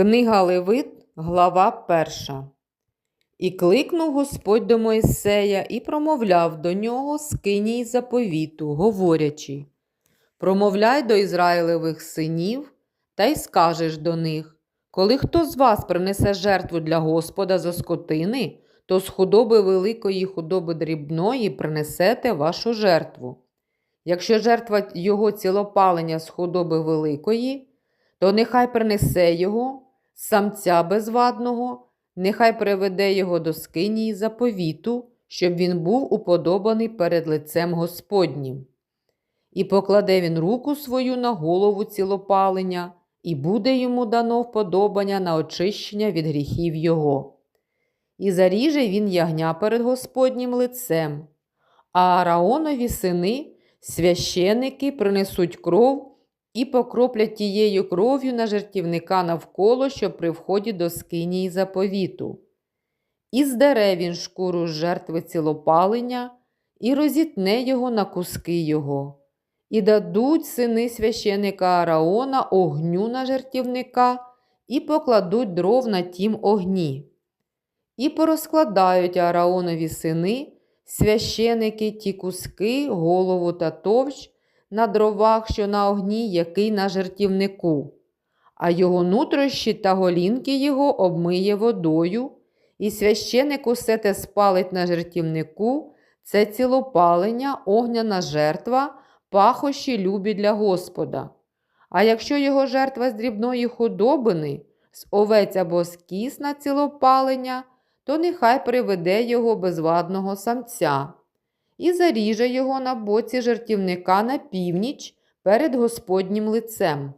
Книга Левит, глава перша. І кликнув Господь до Моїсея і промовляв до нього з киній заповіту, говорячи: Промовляй до Ізраїлевих синів, та й скажеш до них: коли хто з вас принесе жертву для Господа за скотини, то з худоби великої худоби дрібної принесете вашу жертву. Якщо жертва його цілопалення з худоби великої, то нехай принесе його, самця безвадного, нехай приведе його до скинії заповіту, щоб він був уподобаний перед лицем Господнім. І покладе він руку свою на голову цілопалення, і буде йому дано вподобання на очищення від гріхів його. І заріже він ягня перед Господнім лицем, а Ааронові сини, священики, принесуть кров і покроплять тією кров'ю на жертівника навколо, що при вході до скинії заповіту. І здере він шкуру з жертви цілопалення, і розітне його на куски його. І дадуть сини священика Араона огню на жертівника, і покладуть дров на тім огні. І порозкладають Ааронові сини, священики ті куски, голову та товщ, на дровах, що на огні, який на жертівнику, а його нутрощі та голінки його обмиє водою, і священик усе те спалить на жертівнику, це цілопалення, огняна жертва, пахощі любі для Господа. А якщо його жертва з дрібної худобини, з овець або з кіс на цілопалення, то нехай приведе його безвадного самця і заріже його на боці жертівника на північ перед Господнім лицем.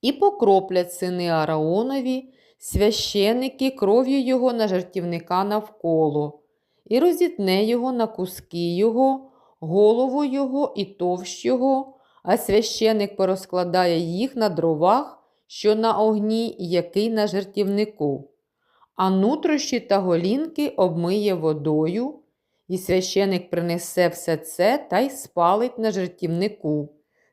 І покроплять сини Араонові, священики кров'ю його на жертівника навколо, і розітне його на куски його, голову його і товщ його, а священик порозкладає їх на дровах, що на огні, який на жертівнику. А нутрощі та голінки обмиє водою, і священик принесе все це та й спалить на жертівнику.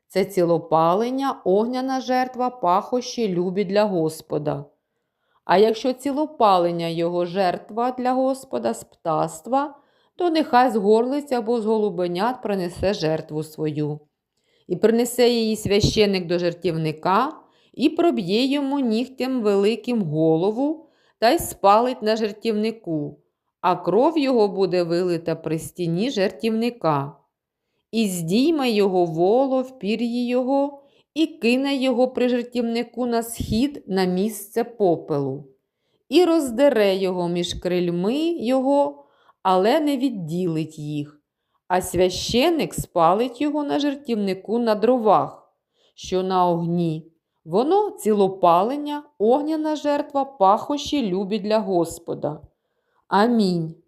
Це цілопалення, огняна жертва, пахощі любі для Господа. А якщо цілопалення його жертва для Господа з птаства, то нехай з горлиць або з голубенят принесе жертву свою. І принесе її священик до жертівника, і проб'є йому нігтем великим голову та й спалить на жертівнику а кров його буде вилита при стіні жертівника. І здійме його воло в пір'ї його, і кине його при жертівнику на схід на місце попелу, і роздере його між крильми його, але не відділить їх. А священик спалить його на жертівнику на дровах, що на огні. Воно цілопалення, огняна жертва, пахощі любі для Господа. Амінь.